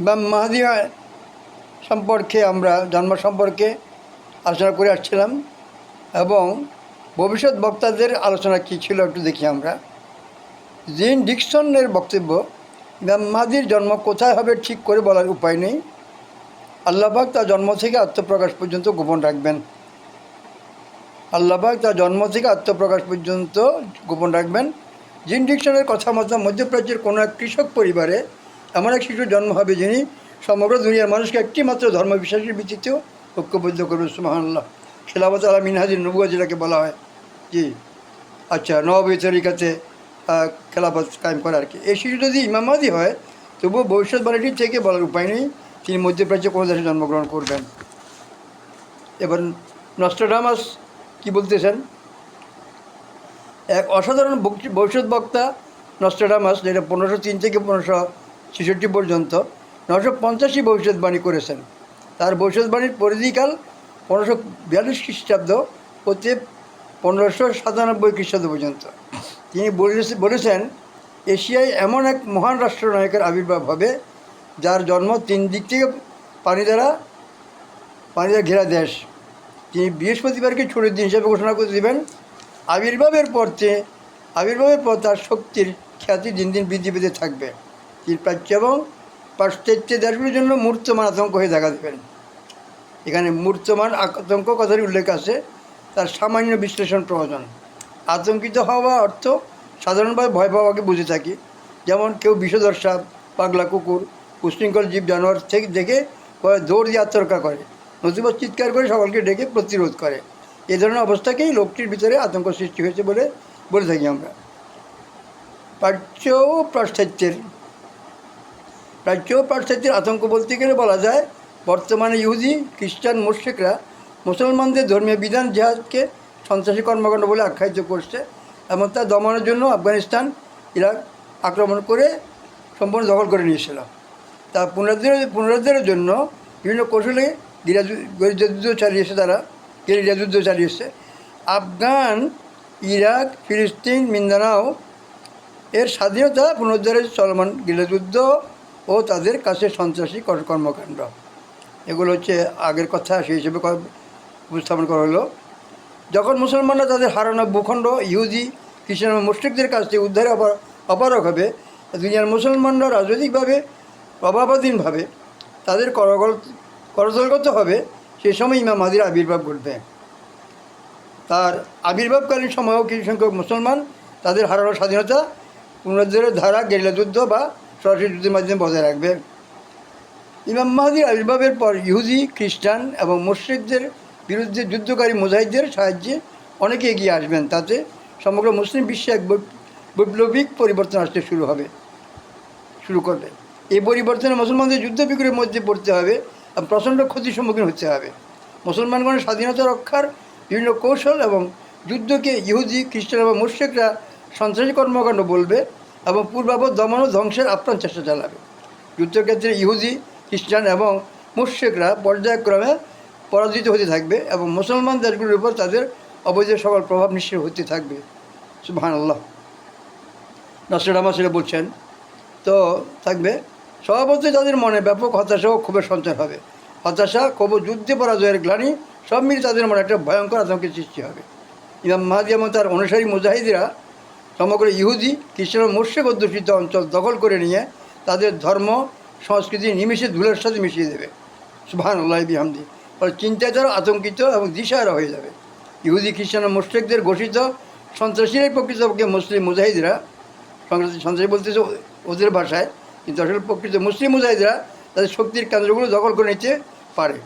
ইমাম মাহাদি সম্পর্কে আমরা জন্ম সম্পর্কে আলোচনা করে আসছিলাম এবং ভবিষ্যৎ বক্তাদের আলোচনা কী ছিল একটু দেখি আমরা। জিন ডিকসনের বক্তব্য, ইমাম মাহাদির জন্ম কোথায় হবে ঠিক করে বলার উপায় নেই। আল্লাহবাক তার জন্ম থেকে আত্মপ্রকাশ পর্যন্ত গোপন রাখবেন। আল্লাহবাক তার জন্ম থেকে আত্মপ্রকাশ পর্যন্ত গোপন রাখবেন। জিন ডিকশনের কথা মতো মধ্যপ্রাচ্যের কোনো এক কৃষক পরিবারে এমন এক শিশুর জন্ম হবে যিনি সমগ্র দুনিয়ার মানুষকে একটি মাত্র ধর্মবিশ্বাসের ভিত্তিতেও ঐক্যবদ্ধ করবে সুমাহান্লাহ খেলাবত আলা মিনহাজির নবুয়া যেটাকে বলা হয়, জি। আচ্ছা নবী তরিকাতে খেলাফত কায়েম করা আর কি। এই শিশু যদি ইমামাদি হয়, তবুও ভবিষ্যৎবাণীটি থেকে বলার উপায় নেই, তিনি মধ্যপ্রাচ্যে কোনো দেশে জন্মগ্রহণ করবেন। এবার নস্ট্রাডামাস কি বলতেছেন? এক অসাধারণ ভবিষ্যৎ বক্তা নস্ট্রাডামাস, যেটা পনেরোশো তিন থেকে পনেরোশো ছেষট্টি পর্যন্ত নশো পঞ্চাশি ভবিষ্যৎবাণী করেছেন। তার ভবিষ্যৎবাণীর পরিধিকাল পনেরোশো বিয়াল্লিশ খ্রিস্টাব্দ হতে পনেরোশো সাতানব্বই খ্রিস্টাব্দ পর্যন্ত। তিনি বলেছে- বলেছেন, এশিয়ায় এমন এক মহান রাষ্ট্রনায়কের আবির্ভাব হবে, যার জন্ম তিন দিক থেকে পানি দ্বারা পানি দ্বারা ঘেরা দেশ। তিনি বৃহস্পতিবারকে ছুটির দিন হিসেবে ঘোষণা করে দেবেন, আবির্ভাবের পর আবির্ভাবের পর তার শক্তির খ্যাতি দিন দিন বৃদ্ধি পেতে থাকবে। প্রাচ্য এবং পাশ্চাত্য দেশগুলির জন্য মূর্তমান আতঙ্ক হয়ে দেখা দেবেন। এখানে মূর্তমান আতঙ্ক কথার উল্লেখ আছে, তার সামান্য বিশ্লেষণ প্রয়োজন। আতঙ্কিত হওয়া অর্থ সাধারণভাবে ভয় পাওয়াকে বুঝে থাকি। যেমন কেউ বিষধর সাপ পাগলা কুকুর, উশৃঙ্খল জীব জানোয়ার থেকে দেখে দৌড় দিয়ে আত্মরক্ষা করে, নতুবা চিৎকার করে সকলকে ডেকে প্রতিরোধ করে। এ ধরনের অবস্থাকেই লোকটির ভিতরে আতঙ্ক সৃষ্টি হয়েছে বলে বলে থাকি আমরা। ও পাশ্চাত্যের প্রাচ্য পাশ্চাত্যের আতঙ্ক বলতে গেলে বলা যায়, বর্তমানে ইহুদি, খ্রিস্টান মুশ্রিকরা মুসলমানদের ধর্মীয় বিধান জেহাদকে সন্ত্রাসী কর্মকাণ্ড বলে আখ্যায়িত করছে এবং তা দমনের জন্য আফগানিস্তান, ইরাক আক্রমণ করে সম্পূর্ণ দখল করে নিয়েছিল। তা পুনরুদ্ধার পুনরুদ্ধারের জন্য বিভিন্ন কৌশলে গরিজা যুদ্ধ চালিয়েছে তারা, গেরিলা যুদ্ধ চালিয়েছে। আফগান, ইরাক, ফিলিস্তিন, মিন্দানাও এর স্বাধীনতা পুনরুদ্ধারের চলমান গৃহযুদ্ধ ও তাদের কাছে সন্ত্রাসী কর- কর্মকাণ্ড। এগুলো হচ্ছে আগের কথা, সেই হিসেবে উপস্থাপন করা হলো। যখন মুসলমানরা তাদের হারানো ভূখণ্ড, ইহুদি, খ্রিস্টান মুসলিকদের কাছ থেকে উদ্ধারে অপার অপারক হবে, দুনিয়ার মুসলমানরা রাজনৈতিকভাবে, অভাবাধীনভাবে তাদের করগল, করতলগত হবে, সে সময় ইমাম মাহাদির আবির্ভাব ঘটবে। তার আবির্ভাবকালীন সময়েও কিছু সংখ্যক মুসলমান তাদের হারানো স্বাধীনতা, পুনরুদ্ধারের ধারা, গেরিলা যুদ্ধ বা সরাসরি যুদ্ধের মাধ্যমে বজায় রাখবে। ইমাম মাহাদির আবির্ভাবের পর ইহুদি, খ্রিস্টান এবং মুশ্রিকদের বিরুদ্ধে যুদ্ধকারী মুজাহিদদের সাহায্যে অনেকে এগিয়ে আসবেন। তাতে সমগ্র মুসলিম বিশ্বে এক বৈপ্লবিক পরিবর্তন আসতে শুরু হবে, শুরু করবে। এই পরিবর্তনে মুসলমানদের যুদ্ধ বিগ্রহের মধ্যে পড়তে হবে প্রচণ্ড ক্ষতির সম্মুখীন হতে হবে। মুসলমানগণের স্বাধীনতা রক্ষার বিভিন্ন কৌশল এবং যুদ্ধকে ইহুদি, খ্রিস্টান এবং মুশ্রিকরা সন্ত্রাসী কর্মকাণ্ড বলবে এবং পূর্বাবদ দমন ও ধ্বংসের আপ্রাণ চেষ্টা চালাবে। যুদ্ধক্ষেত্রে ইহুদি, খ্রিস্টান এবং মুশ্রিকরা পর্যায়ক্রমে পরাজিত হতে থাকবে এবং মুসলমান দেশগুলির উপর তাদের অবৈধ সকল প্রভাব নিশ্চিত হতে থাকবে। সুবহান আল্লাহ নাসির আমার সেটা বলছেন। তো থাকবে। স্বভাবতই তাদের মনে ব্যাপক হতাশা ও ক্ষোভের সঞ্চার হবে। হতাশা, ক্ষোভ যুদ্ধে পরাজয়ের গ্লানি সব মিলে তাদের মনে একটা ভয়ঙ্কর আতঙ্কের সৃষ্টি হবে। ইমাম মাহাদি এবং তার অনুসারী মুজাহিদিরা সমগ্র ইহুদি, খ্রিস্টান মুর্শেক অধ্যুষিত অঞ্চল দখল করে নিয়ে তাদের ধর্ম, সংস্কৃতি নিমিষে ধুলের সাথে মিশিয়ে দেবে। সুবহান আল্লাহ বিহামদি। ফলে চিন্তায় তারা আতঙ্কিত এবং দিশাহারা হয়ে যাবে। ইহুদি, খ্রিস্টান ও মুশ্রিকদের ঘোষিত সন্ত্রাসীরাই প্রকৃতপক্ষে মুসলিম মুজাহিদরা। সন্ত্রাসী বলতেছে ওদের ভাষায়, কিন্তু আসলে প্রকৃত মুসলিম মুজাহিদরা তাদের শক্তির কেন্দ্রগুলো দখল করে নিতে পারে।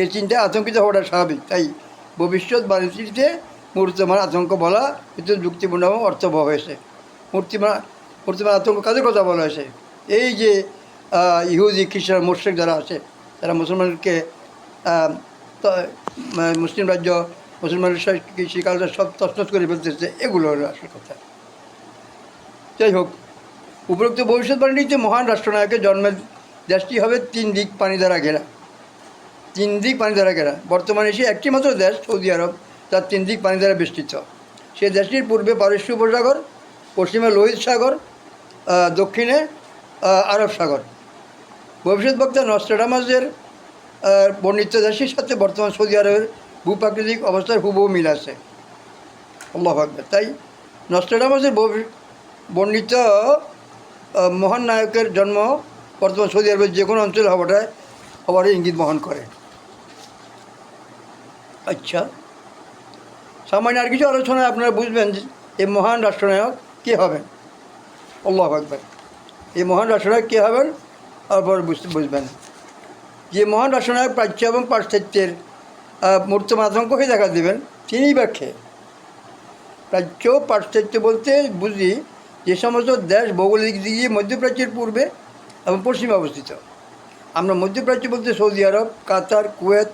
এই চিন্তায় আতঙ্কিত হওয়াটা স্বাভাবিক, তাই ভবিষ্যৎ বাণিজ্যতে মূর্তিমান আতঙ্ক বলা, কিন্তু যুক্তিপূর্ণ এবং অর্থবহ হয়েছে। মূর্তিমান মূর্তিমান আতঙ্ক কাদের কথা বলা হয়েছে? এই যে ইহুদি, খ্রিস্টান মুশ্রিক যারা আছে, তারা মুসলমানকে মানে মুসলিম রাজ্য মুসলমানের কৃষিকালটা সব তছনছ করে ফেলতেছে, এগুলো হলো আসল কথা। যাই হোক, উপরোক্ত ভবিষ্যৎবাণীতে মহান রাষ্ট্রনায়কের জন্মের দেশটি হবে তিন দিক পানি দ্বারা ঘেরা। তিন দিক পানি দ্বারা ঘেরা। বর্তমানে সে একটি মাত্র দেশ সৌদি আরব। তার তিন দিক পানি দ্বারা বেষ্টিত। সে দেশটির পূর্বে পারস্য উপসাগর, পশ্চিমে লোহিত সাগর দক্ষিণে আরব সাগর। ভবিষ্যৎ বক্তা নস্ট্রাডামাসের বর্ণিত দেশের সাথে বর্তমান সৌদি আরবের ভূপ্রাকৃতিক অবস্থার হুবহু মিল আছে। আল্লাহ আকবর। তাই নস্ট্রাডামাসের বর্ণিত মহান নায়কের জন্ম বর্তমান সৌদি আরবের যে কোনো অঞ্চল হওয়াটায়, হওয়ারই ইঙ্গিত বহন করে। আচ্ছা। সামান্য আর কিছু আলোচনায় আপনারা বুঝবেন এই মহান রাষ্ট্রনায়ক কে হবেন। আল্লাহ আকবর। এই মহান রাষ্ট্রনায়ক কে হবেন তারপর বুঝতে বুঝবেন। যে মহান রাষ্ট্রনায়ক প্রাচ্য এবং পাশ্চাত্যের মূর্ত মাতঙ্ক দেখা দেবেন তিনিই ব্যাখ্যে প্রাচ্য পাশ্চাত্য বলতে বুঝি যে সমস্ত দেশ ভৌগোলিক দিক মধ্যপ্রাচ্যের পূর্বে এবং পশ্চিমে অবস্থিত। আমরা মধ্যপ্রাচ্য বলতে সৌদি আরব, কাতার, কুয়েত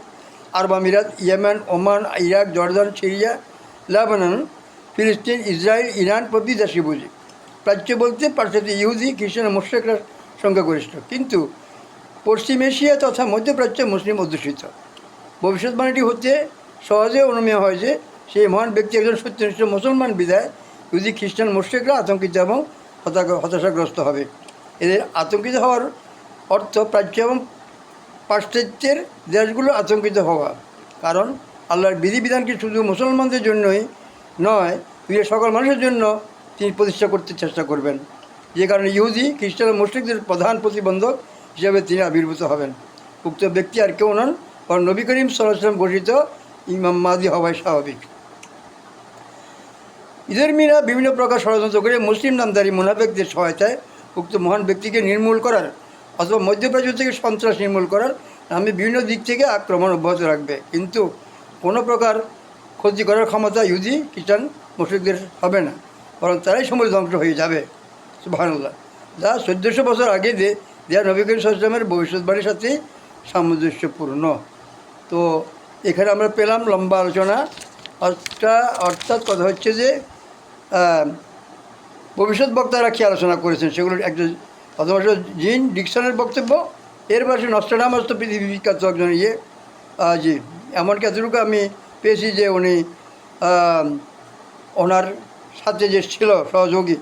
আরব আমিরাত, Yemen, Oman, Iraq, Jordan, Syria, Lebanon, ফিলিস্তিন, ইসরায়েল, ইরান প্রভৃতি দেশকে বুঝি। প্রাচ্য বলতে পাশ্চাত্য ইহুদি, খ্রিস্টান মুশ্রেকরা সংখ্যাগরিষ্ঠ কিন্তু পশ্চিম এশিয়া তথা মধ্যপ্রাচ্য মুসলিম অধ্যুষিত। ভবিষ্যৎবাণীটি হতে সহজে অনুমেয় হয় যে সেই মহান ব্যক্তি একজন সত্যনিষ্ঠ মুসলমান বিদায় যদি খ্রিস্টান, মুশ্রিকরা আতঙ্কিত এবং হতা- হতাশাগ্রস্ত হবে। এদের আতঙ্কিত হওয়ার অর্থ প্রাচ্য এবং পাশ্চাত্যের দেশগুলো আতঙ্কিত হওয়া। কারণ আল্লাহর বিধিবিধানকে শুধু মুসলমানদের জন্যই নয় পৃথিবীর সকল মানুষের জন্য তিনি প্রতিষ্ঠা করতে চেষ্টা করবেন। যে কারণে ইহুদি, খ্রিস্টান ও মুসলিকদের প্রধান প্রতিবন্ধক হিসেবে তিনি আবির্ভূত হবেন। উক্ত ব্যক্তি আর কেউ নন কারণ নবী করিম সাল্লাম ঘোষিত ইমাম মাদি হওয়াই স্বাভাবিক। ঈদের মিনা বিভিন্ন প্রকার ষড়যন্ত্র করে মুসলিম নামদারি মুনাফেকদের সহায়তায় উক্ত মহান ব্যক্তিকে নির্মূল করার অথবা মধ্যপ্রাচ্য থেকে সন্ত্রাস নির্মূল করার নামে বিভিন্ন দিক থেকে আক্রমণ অব্যাহত রাখবে। কিন্তু কোনো প্রকার ক্ষতি করার ক্ষমতা ইহুদি, খ্রিস্টান, মুসলিমদের হবে না। বরং তারাই সময় ধ্বংস হয়ে যাবে। সুবহানাল্লাহ। যা চোদ্দোশো বছর আগে যে দেয়া নবী করিম সাল্লামের ভবিষ্যৎবাণীর সাথে সামঞ্জস্যপূর্ণ। তো এখানে আমরা পেলাম লম্বা আলোচনা। অর্থাৎ অর্থাৎ কথা হচ্ছে যে ভবিষ্যৎ বক্তারা কী আলোচনা করেছেন সেগুলো একজন হচ্ছে জিন ডিকসনের বক্তব্য, এর পাশে নষ্টনামাস তো পৃথিবী বিখ্যাত একজন ইয়ে জি। এমনকি এতটুকু আমি পেয়েছি যে উনি ওনার সাথে যে ছিল সহযোগী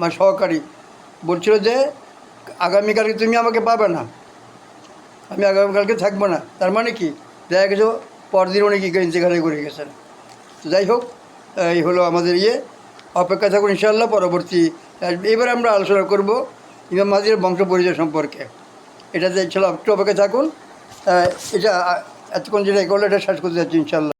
মানে সহকারী, বলছিল যে, আগামীকালকে তুমি আমাকে পাবে না। আমি আগামীকালকে থাকব না। তার মানে কি? দেখা গেছে পরদিন উনি কি ইন্তেকালে করে গেছেন। তো যাই হোক, এই হলো আমাদের ইয়ে। অপেক্ষা থাকুন ইনশাল্লাহ পরবর্তী, এবার আমরা আলোচনা করব ইমাম মাজির বংশ পরিচয় সম্পর্কে। এটাতে ইনশাল্লাহ একটু অপেক্ষা থাকুন। এটা, এতক্ষণ যেটা করলে এটা শেষ করতে যাচ্ছি ইনশাল্লাহ